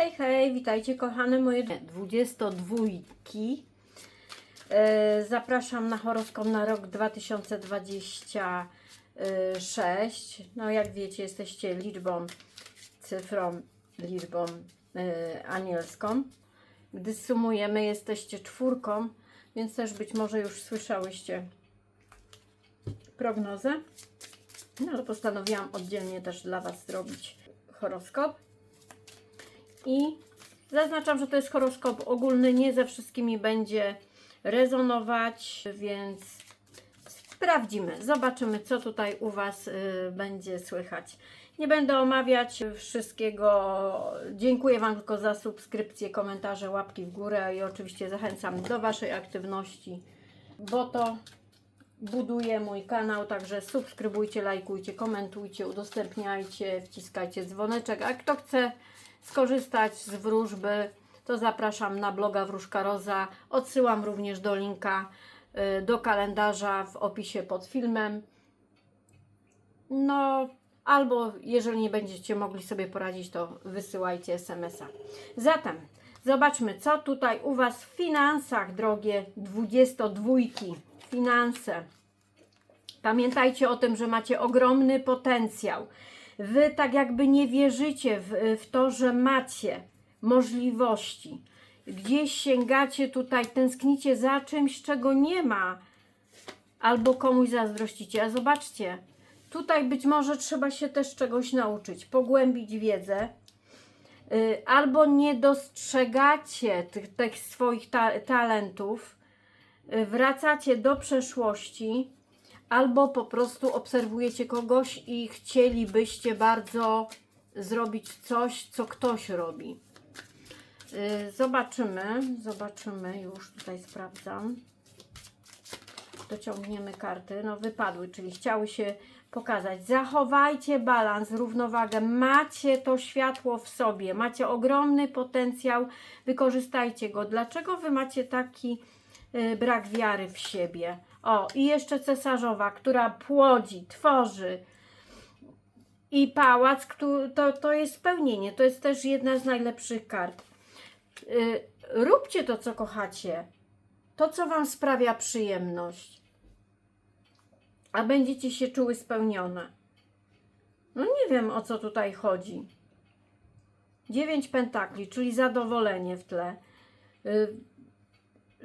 Hej, hej, witajcie kochane moje 22. E, Zapraszam na horoskop na rok 2026. No jak wiecie, jesteście liczbą, cyfrą, liczbą e, anielską. Gdy sumujemy, jesteście czwórką, więc też być może już słyszałyście prognozę. No ale postanowiłam oddzielnie też dla Was zrobić horoskop. I zaznaczam, że to jest horoskop ogólny, nie ze wszystkimi będzie rezonować, więc sprawdzimy, zobaczymy, co tutaj u Was y, będzie słychać. Nie będę omawiać wszystkiego. Dziękuję Wam tylko za subskrypcję, komentarze, łapki w górę i oczywiście zachęcam do Waszej aktywności, bo to buduje mój kanał, także subskrybujcie, lajkujcie, komentujcie, udostępniajcie, wciskajcie dzwoneczek, a kto chce skorzystać z wróżby, to zapraszam na bloga Wróżka Roza. Odsyłam również do linka y, do kalendarza w opisie pod filmem. No, albo jeżeli nie będziecie mogli sobie poradzić, to wysyłajcie SMS-a. Zatem zobaczmy, co tutaj u Was w finansach, drogie 22. Finanse. Pamiętajcie o tym, że macie ogromny potencjał. Wy tak jakby nie wierzycie w, w to, że macie możliwości. Gdzieś sięgacie tutaj, tęsknicie za czymś, czego nie ma, albo komuś zazdrościcie. A zobaczcie, tutaj być może trzeba się też czegoś nauczyć, pogłębić wiedzę, y, albo nie dostrzegacie tych, tych swoich ta talentów, y, wracacie do przeszłości, albo po prostu obserwujecie kogoś i chcielibyście bardzo zrobić coś, co ktoś robi. Yy, Zobaczymy, zobaczymy, już tutaj sprawdzam. Dociągniemy karty, no wypadły, czyli chciały się pokazać. Zachowajcie balans, równowagę, macie to światło w sobie, macie ogromny potencjał, wykorzystajcie go. Dlaczego wy macie taki yy, brak wiary w siebie? O, i jeszcze cesarzowa, która płodzi, tworzy. I pałac, to, to jest spełnienie. To jest też jedna z najlepszych kart. Y, róbcie to, co kochacie. To, co Wam sprawia przyjemność. A będziecie się czuły spełnione. No nie wiem, o co tutaj chodzi. Dziewięć pentakli, czyli zadowolenie w tle.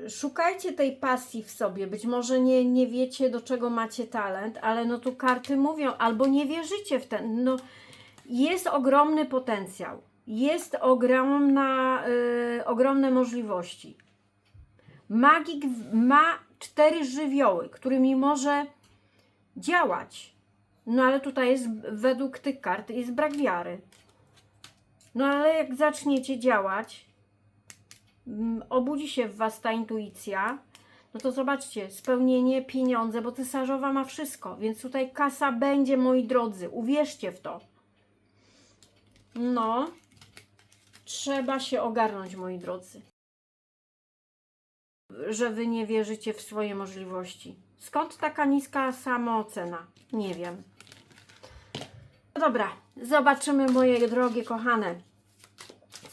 Szukajcie tej pasji w sobie. Być może nie, nie wiecie, do czego macie talent, ale no tu karty mówią, albo nie wierzycie w ten. No, jest ogromny potencjał. Jest ogromna, y, ogromne możliwości. Magik ma cztery żywioły, którymi może działać. No ale tutaj jest, według tych kart, jest brak wiary. No ale jak zaczniecie działać, obudzi się w Was ta intuicja, no to zobaczcie, spełnienie, pieniądze, bo cesarzowa ma wszystko, więc tutaj kasa będzie, moi drodzy, uwierzcie w to. No, trzeba się ogarnąć, moi drodzy. Że Wy nie wierzycie w swoje możliwości. Skąd taka niska samoocena? Nie wiem. No dobra, zobaczymy, moje drogie kochane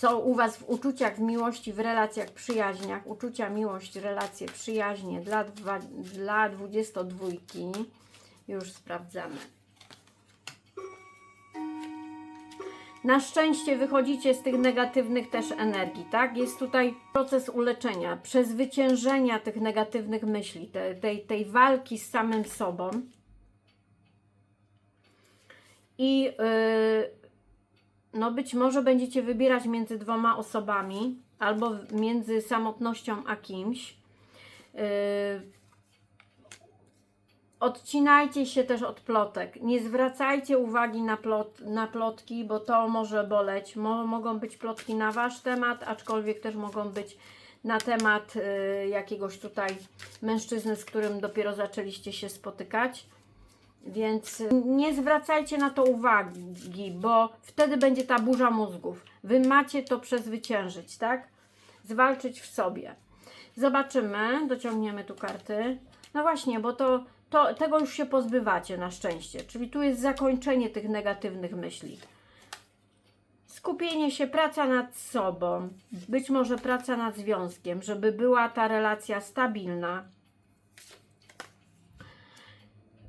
co u Was w uczuciach, w miłości, w relacjach, przyjaźniach, uczucia, miłość, relacje, przyjaźnie dla, dwa, dla 22. Już sprawdzamy. Na szczęście wychodzicie z tych negatywnych też energii, tak? Jest tutaj proces uleczenia, przezwyciężenia tych negatywnych myśli, te, tej, tej walki z samym sobą. I yy, no być może będziecie wybierać między dwoma osobami, albo między samotnością a kimś. Yy, odcinajcie się też od plotek. Nie zwracajcie uwagi na, plot, na plotki, bo to może boleć. Mo, mogą być plotki na wasz temat, aczkolwiek też mogą być na temat yy, jakiegoś tutaj mężczyzny, z którym dopiero zaczęliście się spotykać. Więc nie zwracajcie na to uwagi, bo wtedy będzie ta burza mózgów. Wy macie to przezwyciężyć, tak? Zwalczyć w sobie. Zobaczymy, dociągniemy tu karty. No właśnie, bo to, to tego już się pozbywacie na szczęście. Czyli tu jest zakończenie tych negatywnych myśli. skupienie się, praca nad sobą, być może praca nad związkiem, żeby była ta relacja stabilna.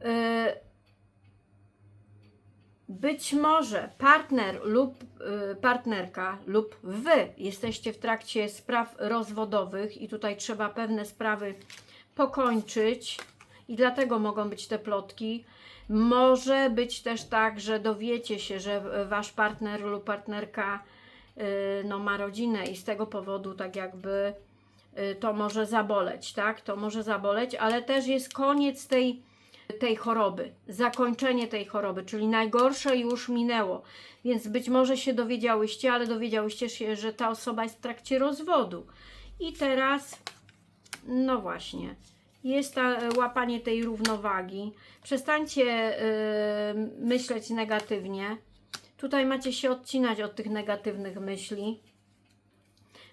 Y, być może partner lub y, partnerka lub wy jesteście w trakcie spraw rozwodowych i tutaj trzeba pewne sprawy pokończyć i dlatego mogą być te plotki. Może być też tak, że dowiecie się, że wasz partner lub partnerka y, no, ma rodzinę i z tego powodu tak jakby to może zaboleć, tak? To może zaboleć, ale też jest koniec tej tej choroby, zakończenie tej choroby, czyli najgorsze już minęło. Więc być może się dowiedziałyście, ale dowiedziałyście się, że ta osoba jest w trakcie rozwodu. I teraz, no właśnie, jest ta, łapanie tej równowagi. Przestańcie y, myśleć negatywnie. Tutaj macie się odcinać od tych negatywnych myśli.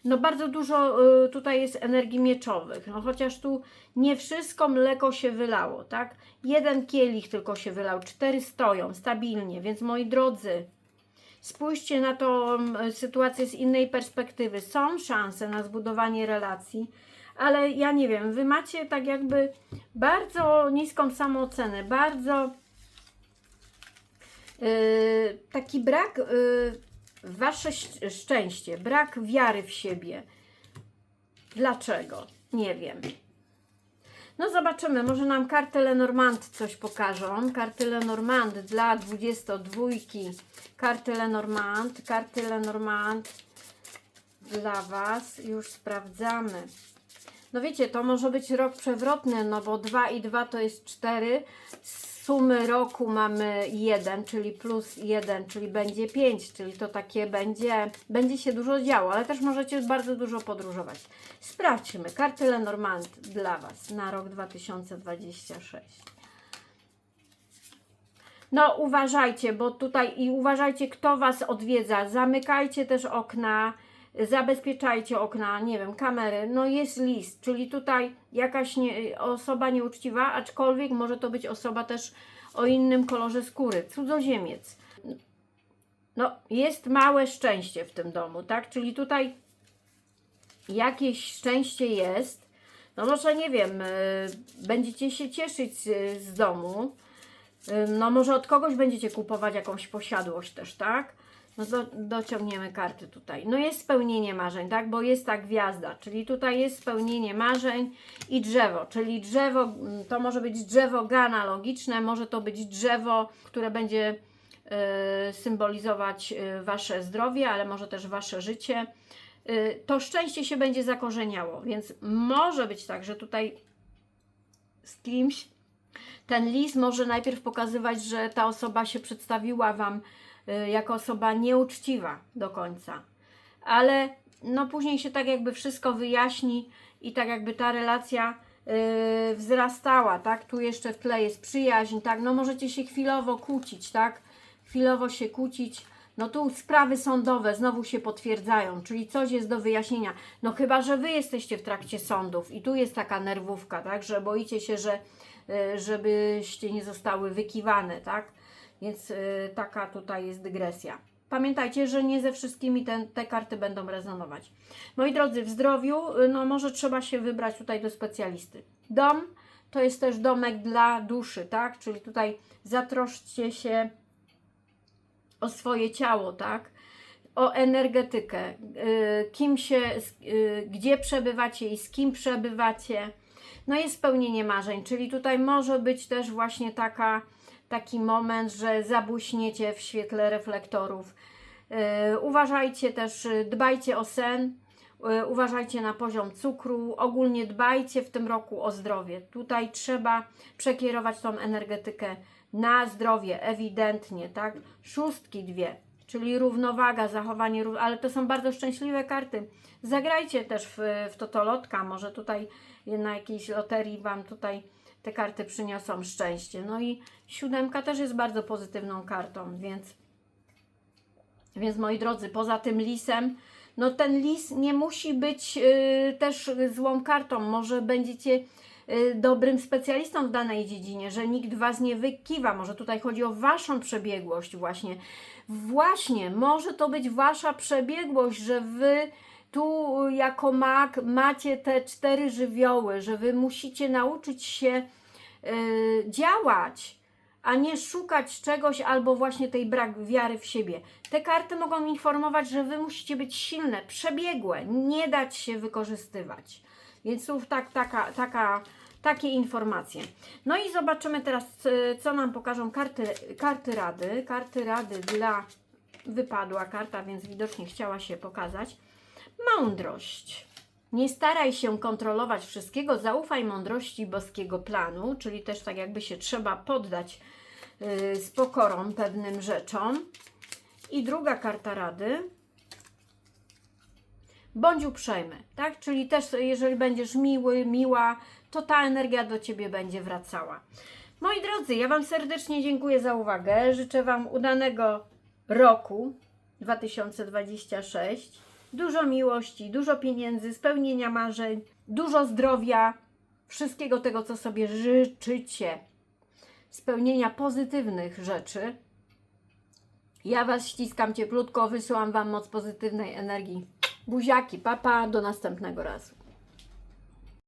No bardzo dużo y, tutaj jest energii mieczowych, no chociaż tu nie wszystko mleko się wylało, tak? Jeden kielich tylko się wylał, cztery stoją stabilnie, więc moi drodzy, spójrzcie na tą y, sytuację z innej perspektywy. Są szanse na zbudowanie relacji, ale ja nie wiem, wy macie tak jakby bardzo niską samoocenę, bardzo yy, taki brak... Yy, wasze szcz- szczęście, brak wiary w siebie. Dlaczego? Nie wiem. No zobaczymy, może nam karty Lenormand coś pokażą. Karty Lenormand dla 22. Karty Lenormand, karty Lenormand dla Was. Już sprawdzamy. No wiecie, to może być rok przewrotny, no bo 2 i 2 to jest 4. Z sumy roku mamy 1, czyli plus 1, czyli będzie 5, czyli to takie będzie, będzie się dużo działo, ale też możecie bardzo dużo podróżować. Sprawdźmy karty Lenormand dla Was na rok 2026. No uważajcie, bo tutaj i uważajcie, kto Was odwiedza. Zamykajcie też okna, zabezpieczajcie okna, nie wiem, kamery. No jest list, czyli tutaj jakaś nie, osoba nieuczciwa, aczkolwiek może to być osoba też o innym kolorze skóry, cudzoziemiec. No jest małe szczęście w tym domu, tak? Czyli tutaj jakieś szczęście jest. No może nie wiem, y, będziecie się cieszyć z, domu. Y, No może od kogoś będziecie kupować jakąś posiadłość też, tak? No do, dociągniemy karty tutaj. No jest spełnienie marzeń, tak? Bo jest ta gwiazda, czyli tutaj jest spełnienie marzeń i drzewo, czyli drzewo, mm, to może być drzewo genealogiczne, może to być drzewo, które będzie y, symbolizować y, Wasze zdrowie, ale może też Wasze życie. Y, to szczęście się będzie zakorzeniało, więc może być tak, że tutaj z kimś ten list może najpierw pokazywać, że ta osoba się przedstawiła Wam jako osoba nieuczciwa do końca. Ale no później się tak jakby wszystko wyjaśni i tak jakby ta relacja y, wzrastała, tak? Tu jeszcze w tle jest przyjaźń, tak? No możecie się chwilowo kłócić, tak? Chwilowo się kłócić. No tu sprawy sądowe znowu się potwierdzają, czyli coś jest do wyjaśnienia. No chyba, że Wy jesteście w trakcie sądów i tu jest taka nerwówka, tak? Że boicie się, że y, żebyście nie zostały wykiwane, tak? Więc y, taka tutaj jest dygresja. Pamiętajcie, że nie ze wszystkimi te, te karty będą rezonować. Moi drodzy, w zdrowiu, y, no może trzeba się wybrać tutaj do specjalisty. Dom to jest też domek dla duszy, tak? Czyli tutaj zatroszczcie się o swoje ciało, tak? O energetykę, y, kim się, gdzie przebywacie i z kim przebywacie. No jest spełnienie marzeń, czyli tutaj może być też właśnie taka, taki moment, że zabłyśniecie w świetle reflektorów. Y, Uważajcie też, y, dbajcie o sen, y, uważajcie na poziom cukru, ogólnie dbajcie w tym roku o zdrowie. Tutaj trzeba przekierować tą energetykę na zdrowie, ewidentnie, tak? Szóstki dwie, czyli równowaga, zachowanie, ale to są bardzo szczęśliwe karty. Zagrajcie też w, w totolotka, może tutaj na jakiejś loterii Wam tutaj te karty przyniosą szczęście. No i siódemka też jest bardzo pozytywną kartą, więc więc moi drodzy, poza tym lisem, no ten lis nie musi być y, też złą kartą. Może będziecie y, dobrym specjalistą w danej dziedzinie, że nikt Was nie wykiwa. Może tutaj chodzi o Waszą przebiegłość właśnie. Właśnie, może to być Wasza przebiegłość, że Wy tu jako mag macie te cztery żywioły, że Wy musicie nauczyć się y, działać, a nie szukać czegoś albo właśnie tej brak wiary w siebie. Te karty mogą informować, że Wy musicie być silne, przebiegłe, nie dać się wykorzystywać. Więc tu tak, taka, taka, takie informacje. No i zobaczymy teraz, y, co nam pokażą karty, karty rady. Karty rady dla wypadła karta, więc widocznie chciała się pokazać. Mądrość. Nie staraj się kontrolować wszystkiego, zaufaj mądrości boskiego planu, czyli też tak jakby się trzeba poddać yy, z pokorą pewnym rzeczom. I druga karta rady. Bądź uprzejmy, tak? Czyli też jeżeli będziesz miły, miła, to ta energia do Ciebie będzie wracała. Moi drodzy, ja Wam serdecznie dziękuję za uwagę. Życzę Wam udanego roku 2026. Dużo miłości, dużo pieniędzy, spełnienia marzeń, dużo zdrowia, wszystkiego tego, co sobie życzycie. Spełnienia pozytywnych rzeczy. Ja Was ściskam cieplutko, wysyłam Wam moc pozytywnej energii. Buziaki, papa, do następnego razu.